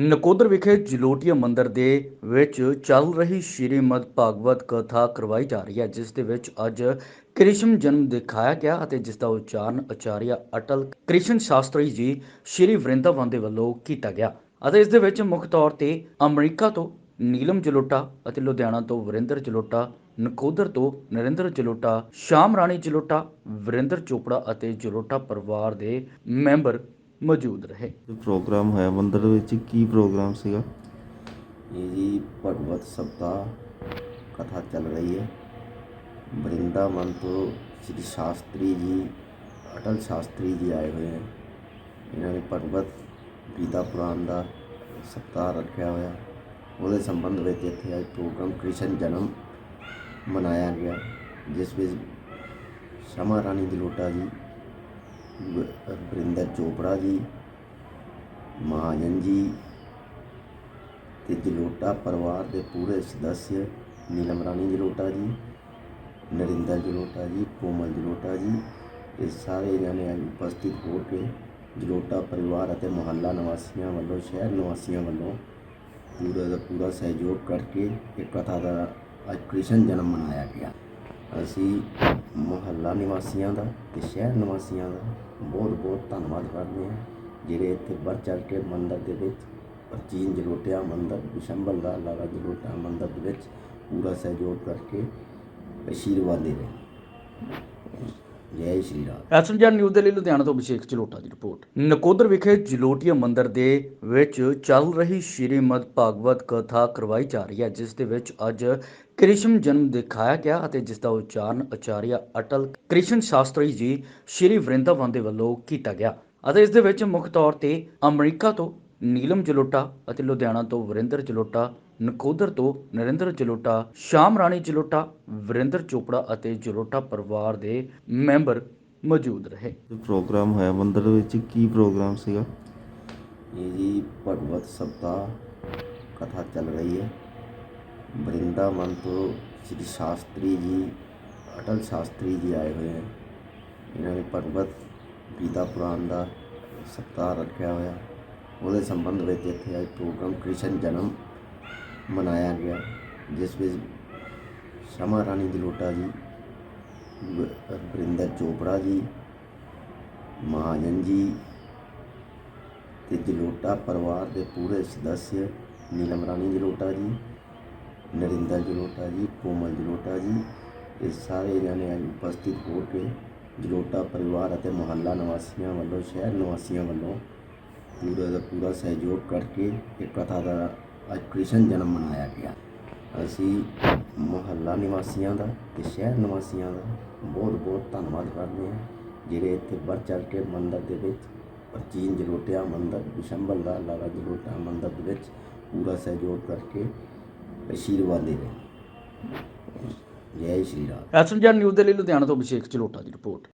ਨਕੋਦਰ ਵਿਖੇ ਜਲੋਟੀਆ ਮੰਦਿਰ ਦੇ ਵਿੱਚ ਚੱਲ ਰਹੀ ਸ਼੍ਰੀਮਦ ਭਾਗਵਤ ਕਥਾ ਕਰਵਾਈ ਜਾ ਰਹੀ ਹੈ, ਜਿਸ ਦੇ ਵਿੱਚ ਅੱਜ ਕ੍ਰਿਸ਼ਨ ਜਨਮ ਦਿਖਾਇਆ ਗਿਆ ਅਤੇ ਜਿਸ ਦਾ ਉਚਾਰਨ ਆਚਾਰੀਆ ਅਟਲ ਕ੍ਰਿਸ਼ਨ ਸ਼ਾਸਤਰੀ ਜੀ ਸ਼੍ਰੀ ਵਰਿੰਦਾਵਨ ਦੇ ਵੱਲੋਂ ਕੀਤਾ ਗਿਆ ਅਤੇ ਇਸ ਦੇ ਵਿੱਚ ਮੁੱਖ ਤੌਰ ਤੇ ਅਮਰੀਕਾ ਤੋਂ ਨੀਲਮ ਜਲੋਟਾ ਅਤੇ ਲੁਧਿਆਣਾ ਤੋਂ ਵਰਿੰਦਰ ਜਲੋਟਾ, ਨਕੋਦਰ ਤੋਂ ਨਰਿੰਦਰ ਜਲੋਟਾ, ਸ਼ਾਮ ਰਾਣੀ ਜਲੋਟਾ, ਵਰਿੰਦਰ ਚੋਪੜਾ ਅਤੇ ਜਲੋਟਾ ਪਰਿਵਾਰ ਦੇ ਮੈਂਬਰ ਮੌਜੂਦ ਰਹੇ। ਪ੍ਰੋਗਰਾਮ ਹੋਇਆ ਮੰਦਿਰ ਵਿੱਚ। ਕੀ ਪ੍ਰੋਗਰਾਮ ਸੀਗਾ? ਇਹ ਜੀ ਭਗਵਤ ਸਪਤਾਹ ਕਥਾ ਚੱਲ ਰਹੀ ਹੈ। ਬ੍ਰਿੰਦਾਵਨ ਤੋਂ ਸ੍ਰੀ ਸ਼ਾਸਤਰੀ ਜੀ ਅਟਲ ਸ਼ਾਸਤਰੀ ਜੀ ਆਏ ਹੋਏ ਹਨ ਇਹਨਾਂ ਨੇ ਭਗਵਤ ਗੀਤਾ ਪੁਰਾਣ ਦਾ ਸਪਤਾਹ ਰੱਖਿਆ ਹੋਇਆ। ਉਹਦੇ ਸੰਬੰਧ ਵਿੱਚ ਇੱਥੇ ਅੱਜ ਪ੍ਰੋਗਰਾਮ ਕ੍ਰਿਸ਼ਨ ਜਨਮ ਮਨਾਇਆ ਗਿਆ ਜਿਸ ਵਿੱਚ ਸ਼ਮਾ ਰਾਣੀ ਦਿਲੋਟਾ ਜੀ ਵਰਿੰਦਰ ਚੋਪੜਾ ਜੀ, ਮਹਾਜਨ ਜੀ ਤੇ ਜਲੋਟਾ ਪਰਿਵਾਰ ਦੇ ਪੂਰੇ ਸਦੱਸਿਆ ਨੀਲਮ ਰਾਣੀ ਜਲੋਟਾ ਜੀ, ਨਰਿੰਦਰ ਜਲੋਟਾ ਜੀ, ਕੋਮਲ ਜਲੋਟਾ ਜੀ, ਇਹ ਸਾਰੇ ਜਣੇ ਅੱਜ ਉਪਸਥਿਤ ਹੋ ਕੇ ਜਲੋਟਾ ਪਰਿਵਾਰ ਅਤੇ ਮੁਹੱਲਾ ਨਿਵਾਸੀਆਂ ਵੱਲੋਂ, ਸ਼ਹਿਰ ਨਿਵਾਸੀਆਂ ਵੱਲੋਂ ਪੂਰਾ ਦਾ ਪੂਰਾ ਸਹਿਯੋਗ ਕਰਕੇ ਇਹ ਕਥਾ ਦਾ ਅੱਜ ਕ੍ਰਿਸ਼ਨ ਜਨਮ ਮਨਾਇਆ ਗਿਆ। ਅਸੀਂ ਮੁਹੱਲਾ ਨਿਵਾਸੀਆਂ ਦਾ ਤੇ ਸ਼ਹਿਰ ਨਿਵਾਸੀਆਂ ਦਾ ਬਹੁਤ ਬਹੁਤ ਧੰਨਵਾਦ ਕਰਦੇ ਹਾਂ, ਜਿਹੜੇ ਇੱਥੇ ਵੱਧ ਚੜ੍ਹ ਕੇ ਮੰਦਰ ਦੇ ਵਿੱਚ ਪ੍ਰਾਚੀਨ ਜਲੋਟਿਆ ਮੰਦਰ ਵਿਸ਼ੰਬਰ ਦਾ ਲਾਲਾ ਜਲੋਟਿਆ ਮੰਦਰ ਦੇ ਵਿੱਚ ਪੂਰਾ ਸਹਿਯੋਗ ਕਰਕੇ ਆਸ਼ੀਰਵਾਦ ਦੇ ਰਹੇ ਜੈ ਸ਼੍ਰੀ ਰਾਮ। ਐਸਐਮਜੀ ਨਿਊਜ਼ ਦੇ ਲਈ ਲੁਧਿਆਣਾ ਤੋਂ ਅਭਿਸ਼ੇਕ ਜਲੋਟਾ ਦੀ ਰਿਪੋਰਟ। ਨਕੋਦਰ ਵਿਖੇ ਜਲੋਟੀਆ ਮੰਦਿਰ ਦੇ ਵਿੱਚ ਚੱਲ ਰਹੀ ਸ਼੍ਰੀਮਦ ਭਾਗਵਤ ਕਥਾ ਕਰਵਾਈ ਜਾ ਰਹੀ ਹੈ, ਜਿਸ ਦੇ ਵਿੱਚ ਅੱਜ ਕ੍ਰਿਸ਼ਨ ਜਨਮ ਦਿਖਾਇਆ ਗਿਆ ਅਤੇ ਜਿਸ ਦਾ ਉਚਾਰਨ ਆਚਾਰੀਆ ਅਟਲ ਕ੍ਰਿਸ਼ਨ ਸ਼ਾਸਤਰੀ ਜੀ ਸ਼੍ਰੀ ਵਰਿੰਦਾਵਨ ਦੇ ਵੱਲੋਂ ਕੀਤਾ ਗਿਆ। ਅਤੇ ਇਸ ਦੇ ਵਿੱਚ ਮੁੱਖ ਤੌਰ ਤੇ ਅਮਰੀਕਾ ਤੋਂ ਨੀਲਮ ਜਲੋਟਾ ਅਤੇ ਲੁਧਿਆਣਾ ਤੋਂ ਵਰਿੰਦਰ ਜਲੋਟਾ ਨਕੋਦਰ ਤੋਂ ਨਰਿੰਦਰ ਜਲੋਟਾ ਸ਼ਾਮ ਰਾਣੀ ਜਲੋਟਾ ਵਰਿੰਦਰ ਚੋਪੜਾ ਅਤੇ ਜਲੋਟਾ ਪਰਿਵਾਰ ਦੇ ਮੈਂਬਰ ਮੌਜੂਦ ਰਹੇ। ਪ੍ਰੋਗਰਾਮ ਹੋਇਆ ਮੰਦਿਰ ਵਿੱਚ ਕੀ ਪ੍ਰੋਗਰਾਮ ਸੀਗਾ? ਇਹ ਜੀ ਭਗਵਤ ਸਪਤਾਹ ਕਥਾ ਚੱਲ ਰਹੀ ਹੈ। ਬ੍ਰਿੰਦਾਵਨ ਤੋਂ ਸ੍ਰੀ ਸ਼ਾਸਤਰੀ ਜੀ ਅਟਲ ਸ਼ਾਸਤਰੀ ਜੀ ਆਏ ਹੋਏ ਹਨ ਇਹਨਾਂ ਨੇ ਭਗਵਤ ਗੀਤਾ ਪੁਰਾਣ ਦਾ ਸਪਤਾਹ ਰੱਖਿਆ ਹੋਇਆ। ਉਹਦੇ ਸੰਬੰਧ ਵਿੱਚ ਇੱਥੇ ਅੱਜ ਪ੍ਰੋਗਰਾਮ ਕ੍ਰਿਸ਼ਨ ਜਨਮ ਮਨਾਇਆ ਗਿਆ, ਜਿਸ ਵਿੱਚ ਸ਼ਮਾ ਰਾਣੀ ਦਿਲੋਟਾ ਜੀ, ਵ- ਵਰਿੰਦਰ ਚੋਪੜਾ ਜੀ, ਮਹਾਜਨ ਜੀ ਤੇ ਜਲੋਟਾ ਪਰਿਵਾਰ ਦੇ ਪੂਰੇ ਸਦੱਸਿਆ ਨੀਲਮ ਰਾਣੀ ਜਲੋਟਾ ਜੀ, ਨਰਿੰਦਰ ਜਲੋਟਾ ਜੀ, ਕੋਮਲ ਜਲੋਟਾ ਜੀ, ਇਹ ਸਾਰੇ ਜਣੇ ਅੱਜ ਉਪਸਥਿਤ ਹੋ ਕੇ ਜਲੋਟਾ ਪਰਿਵਾਰ ਅਤੇ ਮੁਹੱਲਾ ਨਿਵਾਸੀਆਂ ਵੱਲੋਂ, ਸ਼ਹਿਰ ਨਿਵਾਸੀਆਂ ਵੱਲੋਂ ਪੂਰਾ ਦਾ ਪੂਰਾ ਸਹਿਯੋਗ ਕਰਕੇ ਇਹ ਕਥਾ ਦਾ ਅੱਜ ਕ੍ਰਿਸ਼ਨ ਜਨਮ ਮਨਾਇਆ ਗਿਆ। ਅਸੀਂ ਮੁਹੱਲਾ ਨਿਵਾਸੀਆਂ ਦਾ ਤੇ ਸ਼ਹਿਰ ਨਿਵਾਸੀਆਂ ਦਾ ਬਹੁਤ ਬਹੁਤ ਧੰਨਵਾਦ ਕਰਦੇ ਹਾਂ, ਜਿਹੜੇ ਇੱਥੇ ਵੱਧ ਚੜ ਕੇ ਮੰਦਰ ਦੇ ਵਿੱਚ ਪ੍ਰਾਚੀਨ ਜਲੋਟਿਆ ਮੰਦਰ ਵਿਸ਼ੰਬਰ ਦਾ ਲਾਲਾ ਜਲੋਟਿਆ ਮੰਦਰ ਦੇ ਵਿੱਚ ਪੂਰਾ ਸਹਿਯੋਗ ਕਰਕੇ ਆਸ਼ੀਰਵਾਦ ਦੇ ਰਹੇ ਜੈ ਸ਼੍ਰੀ ਰਾਮ। ਐਸਐਮਜੀ ਨਿਊਜ਼ ਦੇ ਲਈ ਲੁਧਿਆਣਾ ਤੋਂ ਅਭਿਸ਼ੇਕ ਜਲੋਟਾ ਦੀ ਰਿਪੋਰਟ।